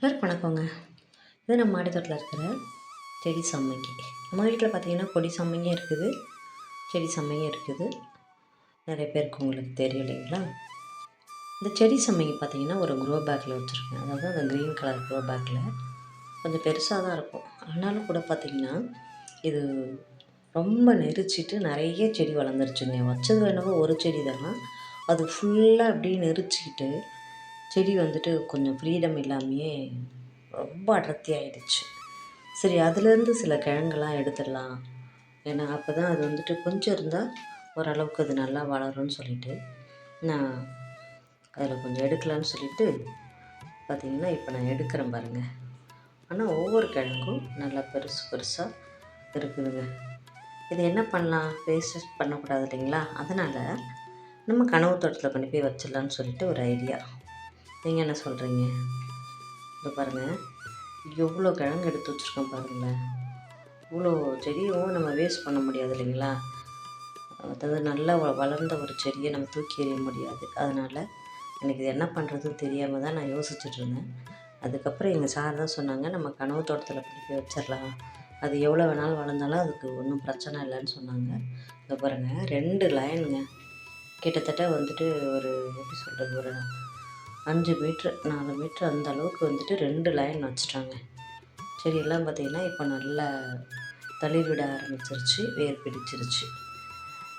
எல்லாருக்கும் வணக்கங்க. இது நம்ம மாடித்தோட்டில் இருக்கிற செடி சம்மங்கி நம்ம வீட்டில் பார்த்தீங்கன்னா கொடி சம்மங்கியும் இருக்குது. செடி சம்மங்கியும் இருக்குது. நிறைய பேருக்கு உங்களுக்கு தெரியும் இல்லைங்களா? இந்த செடி சம்மங்கி பார்த்தீங்கன்னா ஒரு க்ரோ பேக்கில் வச்சுருக்கேன். அதாவது அந்த க்ரீன் கலர் க்ரோ பேக்கில் கொஞ்சம் பெருசாக தான் இருக்கும். ஆனாலும் கூட பார்த்தீங்கன்னா இது ரொம்ப நெரிச்சிட்டு நிறைய செடி வளர்ந்துருச்சுங்க. வச்சது வேணவோ ஒரு செடி தான். அது ஃபுல்லாக அப்படியே நெரிச்சிக்கிட்டு செடி வந்துட்டு கொஞ்சம் ஃப்ரீடம் இல்லாமையே ரொம்ப அடர்த்தி ஆயிடுச்சு. சரி அதுலேருந்து சில கிழங்குலாம் எடுத்துடலாம். ஏன்னா அப்போ தான் அது வந்துட்டு கொஞ்சம் இருந்தால் ஓரளவுக்கு அது நல்லா வளரும்னு சொல்லிட்டு நான் அதில் கொஞ்சம் எடுக்கலான்னு சொல்லிட்டு பார்த்திங்கன்னா இப்போ நான் எடுக்கிறேன் பாருங்கள் ஆனால் ஒவ்வொரு கிழங்கும் நல்லா பெருசு பெருசாக இருக்குதுங்க. இது என்ன பண்ணலாம்? வேஸ்ட் பண்ணக்கூடாது இல்லைங்களா? அதனால் நம்ம கனவு தோட்டத்தில் கொண்டு போய் வச்சிடலான்னு சொல்லிட்டு ஒரு ஐடியா நீங்கள் என்ன சொல்கிறீங்க இப்போ பாருங்கள் எவ்வளோ கிழங்கு எடுத்து வச்சுருக்கோம் பாருங்களேன். இவ்வளோ செடியும் நம்ம வேஸ்ட் பண்ண முடியாது இல்லைங்களா? அதாவது நல்லா வளர்ந்த ஒரு செடியை நம்ம தூக்கி எறிய முடியாது. அதனால் எனக்கு இது என்ன பண்ணுறதுன்னு தெரியாமல் தான் நான் யோசிச்சுட்டு இருந்தேன். அதுக்கப்புறம் எங்கள் சார் தான் சொன்னாங்க நம்ம கனவு தோட்டத்தில் பிடிக்க வச்சிடலாம். அது எவ்வளோ வேணாலும் வளர்ந்தாலும் அதுக்கு ஒன்றும் பிரச்சனை இல்லைன்னு சொன்னாங்க. இதை பாருங்கள் ரெண்டு லைனுங்க கிட்டத்தட்ட வந்துட்டு ஒரு எப்படி சொல்கிறது ஒரு அஞ்சு மீட்ரு நாலு மீட்ரு அந்த அளவுக்கு வந்துட்டு ரெண்டு லைன் வச்சுட்டாங்க. செடியெல்லாம் பார்த்திங்கன்னா இப்போ நல்லா தளிர் விட ஆரம்பிச்சிருச்சு வேர் பிடிச்சிருச்சு.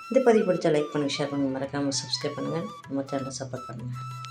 இந்த பதிவு பிடிச்சா லைக் பண்ணுங்கள் ஷேர் பண்ணுங்கள் மறக்காமல் சப்ஸ்கிரைப் பண்ணுங்கள் நம்ம சேனலை சப்போர்ட் பண்ணுங்கள்